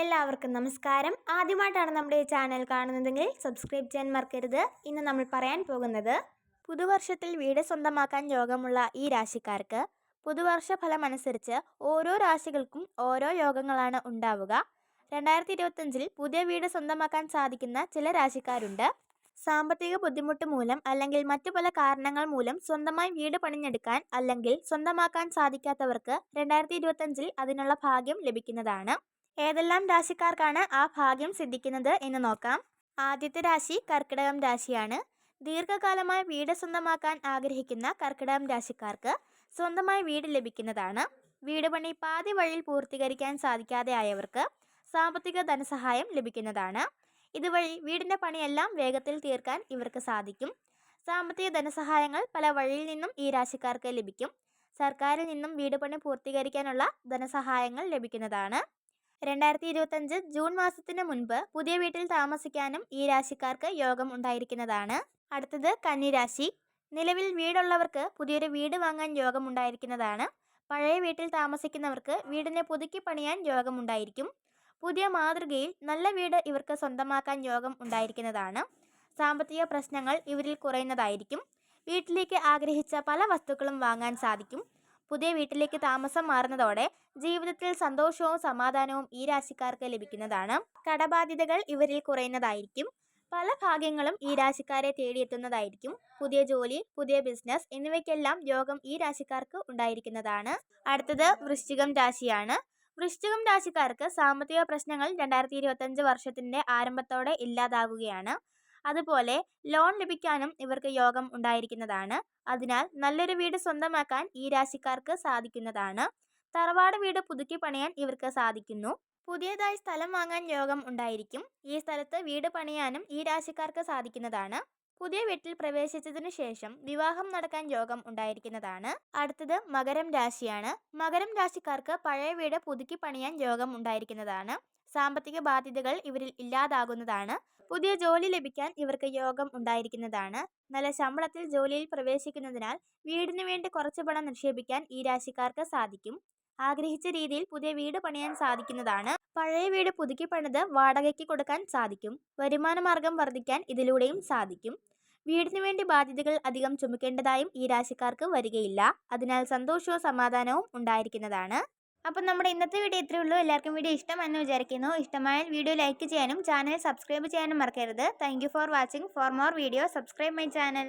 എല്ലാവർക്കും നമസ്കാരം. ആദ്യമായിട്ടാണ് നമ്മുടെ ഈ ചാനൽ കാണുന്നതെങ്കിൽ സബ്സ്ക്രൈബ് ചെയ്യാൻ മറക്കരുത്. ഇന്ന് നമ്മൾ പറയാൻ പോകുന്നത് പുതുവർഷത്തിൽ വീട് സ്വന്തമാക്കാൻ യോഗമുള്ള ഈ രാശിക്കാർക്ക് പുതുവർഷ ഫലം അനുസരിച്ച് ഓരോ രാശികൾക്കും ഓരോ യോഗങ്ങളാണ് ഉണ്ടാവുക. രണ്ടായിരത്തി ഇരുപത്തഞ്ചിൽ പുതിയ വീട് സ്വന്തമാക്കാൻ സാധിക്കുന്ന ചില രാശിക്കാരുണ്ട്. സാമ്പത്തിക ബുദ്ധിമുട്ട് മൂലം അല്ലെങ്കിൽ മറ്റു പല കാരണങ്ങൾ മൂലം സ്വന്തമായി വീട് പണിഞ്ഞെടുക്കാൻ അല്ലെങ്കിൽ സ്വന്തമാക്കാൻ സാധിക്കാത്തവർക്ക് രണ്ടായിരത്തി ഇരുപത്തഞ്ചിൽ അതിനുള്ള ഭാഗ്യം ലഭിക്കുന്നതാണ്. ഏതെല്ലാം രാശിക്കാർക്കാണ് ആ ഭാഗ്യം സിദ്ധിക്കുന്നത് എന്ന് നോക്കാം. ആദ്യത്തെ രാശി കർക്കിടകം രാശിയാണ്. ദീർഘകാലമായി വീട് സ്വന്തമാക്കാൻ ആഗ്രഹിക്കുന്ന കർക്കിടകം രാശിക്കാർക്ക് സ്വന്തമായി വീട് ലഭിക്കുന്നതാണ്. വീട് പണി പാതി വഴിയിൽ പൂർത്തീകരിക്കാൻ സാധിക്കാതെ ആയവർക്ക് സാമ്പത്തിക ധനസഹായം ലഭിക്കുന്നതാണ്. ഇതുവഴി വീടിന്റെ പണിയെല്ലാം വേഗത്തിൽ തീർക്കാൻ ഇവർക്ക് സാധിക്കും. സാമ്പത്തിക ധനസഹായങ്ങൾ പല വഴിയിൽ നിന്നും ഈ രാശിക്കാർക്ക് ലഭിക്കും. സർക്കാരിൽ നിന്നും വീട് പണി പൂർത്തീകരിക്കാനുള്ള ധനസഹായങ്ങൾ ലഭിക്കുന്നതാണ്. രണ്ടായിരത്തി ഇരുപത്തഞ്ച് ജൂൺ മാസത്തിന് മുൻപ് പുതിയ വീട്ടിൽ താമസിക്കാനും ഈ രാശിക്കാർക്ക് യോഗം ഉണ്ടായിരിക്കുന്നതാണ്. അടുത്തത് കന്നിരാശി നിലവിൽ വീടുള്ളവർക്ക് പുതിയൊരു വീട് വാങ്ങാൻ യോഗം ഉണ്ടായിരിക്കുന്നതാണ്. പഴയ വീട്ടിൽ താമസിക്കുന്നവർക്ക് വീടിനെ പുതുക്കി പണിയാൻ യോഗം ഉണ്ടായിരിക്കും. പുതിയ മാതൃകയിൽ നല്ല വീട് ഇവർക്ക് സ്വന്തമാക്കാൻ യോഗം ഉണ്ടായിരിക്കുന്നതാണ്. സാമ്പത്തിക പ്രശ്നങ്ങൾ ഇവരിൽ കുറയുന്നതായിരിക്കും. വീട്ടിലേക്ക് ആഗ്രഹിച്ച പല വസ്തുക്കളും വാങ്ങാൻ സാധിക്കും. പുതിയ വീട്ടിലേക്ക് താമസം മാറുന്നതോടെ ജീവിതത്തിൽ സന്തോഷവും സമാധാനവും ഈ രാശിക്കാർക്ക് ലഭിക്കുന്നതാണ്. കടബാധ്യതകൾ ഇവരിൽ കുറയുന്നതായിരിക്കും. പല ഭാഗ്യങ്ങളും ഈ രാശിക്കാരെ തേടിയെത്തുന്നതായിരിക്കും. പുതിയ ജോലി പുതിയ ബിസിനസ് എന്നിവയ്ക്കെല്ലാം യോഗം ഈ രാശിക്കാർക്ക് ഉണ്ടായിരിക്കുന്നതാണ്. അടുത്തത് വൃശ്ചികം രാശിയാണ്. വൃശ്ചികം രാശിക്കാർക്ക് സാമ്പത്തിക പ്രശ്നങ്ങൾ രണ്ടായിരത്തി ഇരുപത്തഞ്ച് വർഷത്തിന്റെ ആരംഭത്തോടെ ഇല്ലാതാകുകയാണ്. അതുപോലെ ലോൺ ലഭിക്കാനും ഇവർക്ക് യോഗം ഉണ്ടായിരിക്കുന്നതാണ്. അതിനാൽ നല്ലൊരു വീട് സ്വന്തമാക്കാൻ ഈ രാശിക്കാർക്ക് സാധിക്കുന്നതാണ്. തറവാട് വീട് പുതുക്കി പണിയാൻ ഇവർക്ക് സാധിക്കുന്നു. പുതിയതായി സ്ഥലം വാങ്ങാൻ യോഗം ഉണ്ടായിരിക്കും. ഈ സ്ഥലത്ത് വീട് പണിയാനും ഈ രാശിക്കാർക്ക് സാധിക്കുന്നതാണ്. പുതിയ വീട്ടിൽ പ്രവേശിച്ചതിനു ശേഷം വിവാഹം നടക്കാൻ യോഗം ഉണ്ടായിരിക്കുന്നതാണ്. അടുത്തത് മകരം രാശിയാണ്. മകരം രാശിക്കാർക്ക് പഴയ വീട് പുതുക്കി പണിയാൻ യോഗം ഉണ്ടായിരിക്കുന്നതാണ്. സാമ്പത്തിക ബാധ്യതകൾ ഇവരിൽ ഇല്ലാതാകുന്നതാണ്. പുതിയ ജോലി ലഭിക്കാൻ ഇവർക്ക് യോഗം ഉണ്ടായിരിക്കുന്നതാണ്. നല്ല ശമ്പളത്തിൽ ജോലിയിൽ പ്രവേശിക്കുന്നതിനാൽ വീടിനു വേണ്ടി കുറച്ച് പണം നിക്ഷേപിക്കാൻ ഈ രാശിക്കാർക്ക് സാധിക്കും. ആഗ്രഹിച്ച രീതിയിൽ പുതിയ വീട് പണിയാൻ സാധിക്കുന്നതാണ്. പഴയ വീട് പുതുക്കി പണിത് വാടകയ്ക്ക് കൊടുക്കാൻ സാധിക്കും. വരുമാന മാർഗം വർദ്ധിക്കാൻ ഇതിലൂടെയും സാധിക്കും. വീടിനു വേണ്ടി ബാധ്യതകൾ അധികം ചുമക്കേണ്ടതായും ഈ രാശിക്കാർക്ക് വരികയില്ല. അതിനാൽ സന്തോഷവും സമാധാനവും ഉണ്ടായിരിക്കുന്നതാണ്. അപ്പം നമ്മുടെ ഇന്നത്തെ വീഡിയോ ഇത്രയേ ഉള്ളൂ. എല്ലാവർക്കും വീഡിയോ ഇഷ്ടമെന്ന് വിചാരിക്കുന്നു. ഇഷ്ടമായാൽ വീഡിയോ ലൈക്ക് ചെയ്യാനും ചാനൽ സബ്സ്ക്രൈബ് ചെയ്യാനും മറക്കരുത്. Thank for watching for more video subscribe my channel